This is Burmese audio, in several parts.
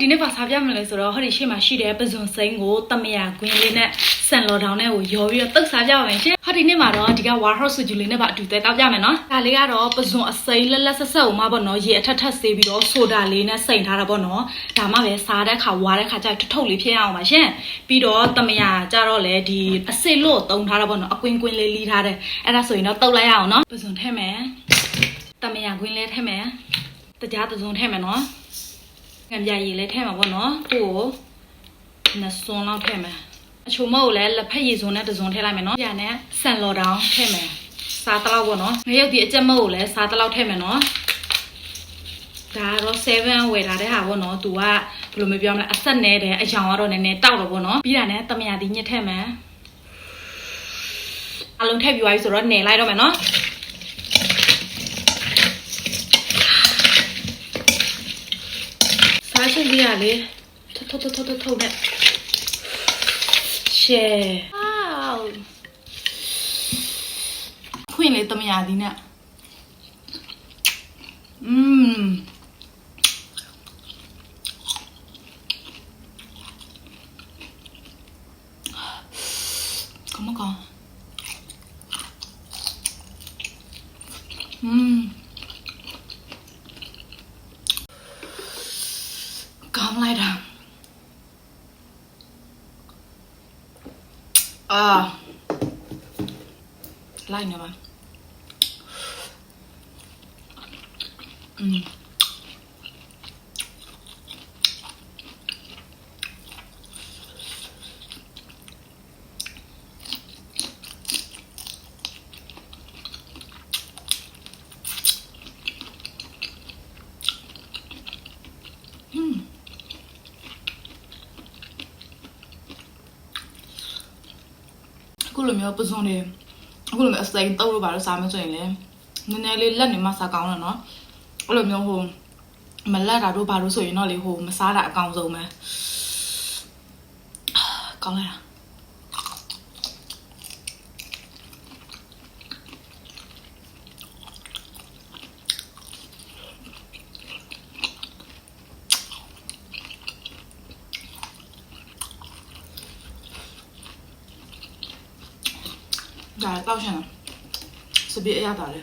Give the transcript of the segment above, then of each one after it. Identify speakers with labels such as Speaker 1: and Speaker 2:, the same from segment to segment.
Speaker 1: ဒီနေ့ပါစားပြမလဲဆိုတော့ဟောဒီရှေ့မှာရှိတဲ့ပဇွန်စိမ်းကိုတမယာကွင်းလေးနဲ့ဆန်လော်ဒေါင်းနဲ့ကိုရောပြီးတော့တုတ်စားပြပါမယ်ရှင်ဟောဒီနေ့မှာတော့ဒီက warehouse ဆူဂျူလေးနဲ့ပါအတူတဲတောက်ပြမယ်နော်ဒါလေးကတော့ပဇွန်အစိမ်းလက်လက်ဆက်ဆက်အောင်မပေါ့နော်ရေအထက်ထက်ဆေးပြီးတော့ဆိုဒါလေးနဲ့စိန်ထားတာပေါ့နော်ဒါမှပဲစားတဲ့ခါဝါတဲ့ခါကျထထုပ်လေးဖြစ်အောင်ပါရှင်ပြီးတော့တမယာကျတော့လေဒီအစစ်လို့တုံထားတာပေါ့နော်အကွင်းကွင်းလေးလီးထားတယ်အဲ့ဒါဆိုရင်တော့တုတ်လိုက်ရအောင်နော်ပဇွန်ထဲမယ်တမယာကွင်းလေးထဲမယ်တကြားတစုံထဲမယ်နော် ငံပြရည်လည်းထဲမှာပေါ့နော်သူ့ကိုနှစ်စွန်းလောက်ထည့်မယ်အချိုမုတ်ကိုလည်းလက်ဖက်ရည်စွန်းနဲ့တစ်စွန်းထည့်လိုက်မယ်နော်ပြန်နဲ့ဆန်လော်တောင်ထည့်မယ်စားတလောက်ပေါ့နော်ငရုတ်ဒီအကြက်မုတ်ကိုလည်းစားတလောက်ထည့်မယ်နော်ဒါကတော့7ဝယ်ထားတဲ့ဟာပေါ့နော်သူကဘယ်လိုမျိုးပြောမလဲအဆက်နဲတယ်အယောင်ကတော့နည်းနည်းတောက်တော့ပေါ့နော်ပြီးတာနဲ့တမယာဒီညစ်ထည့်မယ်အလုံးထည့်ပြီးသွားပြီဆိုတော့နယ်လိုက်တော့မယ်နော် ไม่偷偷偷偷偷偷的，切าโทษโทษ呢？嗯ษโทษโ Ah. Leine mal. Mm. အခုလိုမျိုးပစုံနေအခုလိုမျိုးအစိမ်းတုပ်လို့ပါလို့စားမဆိုရင်လေနည်းနည်းလေးလက်နေမှစားကောင်းတယ်နော်အဲ့လိုမျိုးဟိုမလက်တာတို့ဘာလို့ဆိုရင်တော့လေဟိုမစားတာအကောင်ဆုံးပဲအာကောင်းလိုက်တာ 잘 까우시나 sobie ja dalej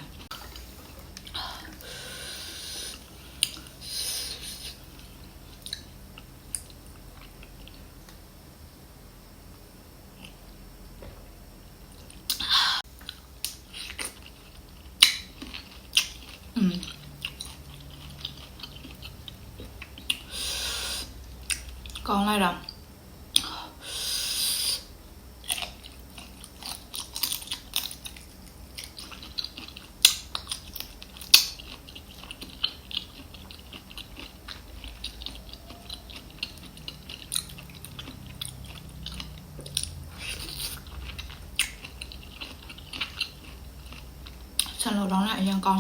Speaker 1: còn lại là လေอืมကော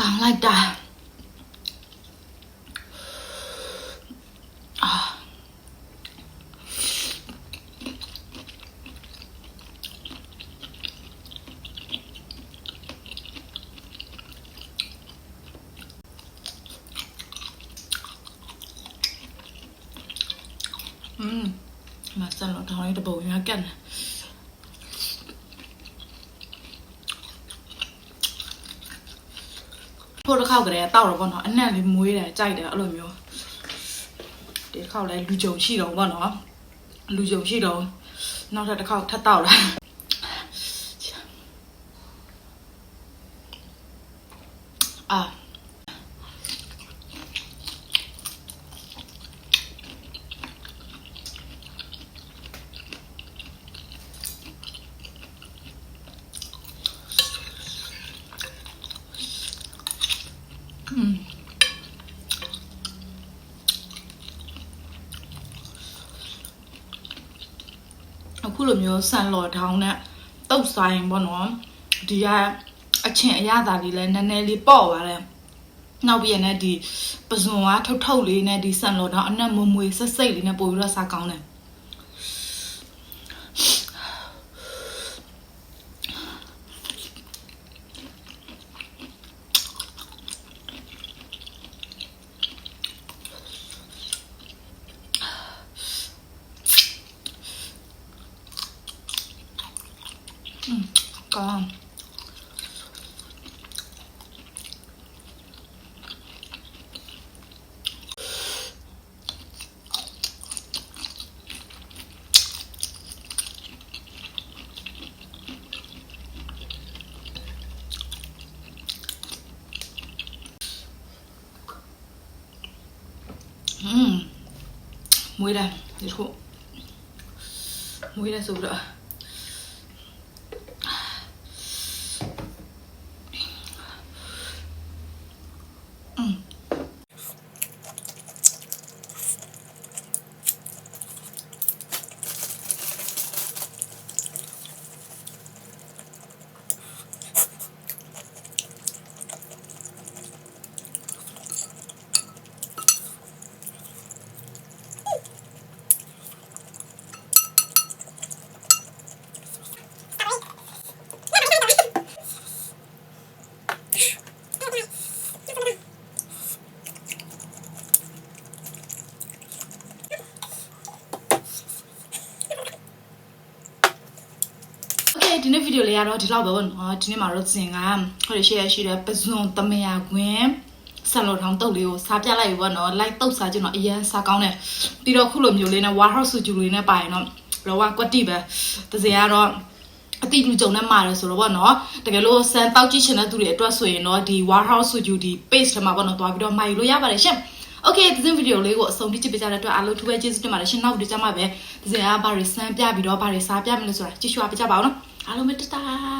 Speaker 1: down like that. Oh. Mm. That's a lot of bowl again. ထိုးတစ်ခေါက်ကလေးတောက်တော့ဗောနော်အနံ့လေးမွေးတယ်ကြိုက်တယ်အဲ့လိုမျိုးဒီတစ်ခေါက်လည်းလူကြုံရှိတော့ဗောနော်လူကြုံရှိတော့နောက်ထပ်တစ်ခေါက်ထပ်တောက်လာအာ အခုလိုမျိုးဆန်လော်ထောင်းနဲ့တုတ်ဆိုင်ပေါ့နော်ဒီကအချင်းအရသာလေးလည်းနည်းနည်းလေးပေါ့သွားတယ်နောက်ပြီးရတဲ့ဒီပဇွန်ကထုတ်ထုတ်လေးနဲ့ဒီဆန်လော်ထောင်းအနက်မွမွေဆက်စိတ်လေးနဲ့ပို့ပြီးတော့စားကောင်းတယ် 하니까 음, muy grande, dijo, muy grande sobrado. 嗯。 ကတော့ဒီလောက်ပဲပေါ့နော်ဒီနေ့မှာတော့ဇင်ကဟိုရရှိရရှိတဲ့ပဇွန်တမယာခွင်ဆန်လိုထောင်တုပ်လေးကိုစားပြလိုက်ပြီပေါ့နော်လိုက်တုပ်စားကြည့်တော့အရန်စားကောင်းတယ်ပြီးတော့ခုလိုမျိုးလေးနဲ့ warehouse ဆူဂျူလေးနဲ့ပါရင်တော့လောကကွက်တိပဲတစင်ကတော့အတိလူကြုံနဲ့မာတယ်ဆိုတော့ဗောနော်တကယ်လို့စမ်းတောက်ကြည့်ချင်တဲ့သူတွေအတွက်ဆိုရင်တော့ဒီ warehouse ဆူဂျူဒီ page ထဲမှာဗောနော်တွားပြီးတော့မှာယူလို့ရပါတယ်ရှင် Okay ဒီဇင်ဗီဒီယိုလေးကိုအဆုံးထိကြည့်ပေးကြတဲ့အတွက်အားလုံးထူးပဲကျေးဇူးတင်ပါတယ်ရှင်နောက်ဗီဒီယိုကြမှာပဲဒီဇင်ကဘာတွေစမ်းပြပြီးတော့ဘာတွေစားပြမလဲဆိုတာကြည့်ရှုအားပေးကြပါဦးနော် Hallo Mitte da!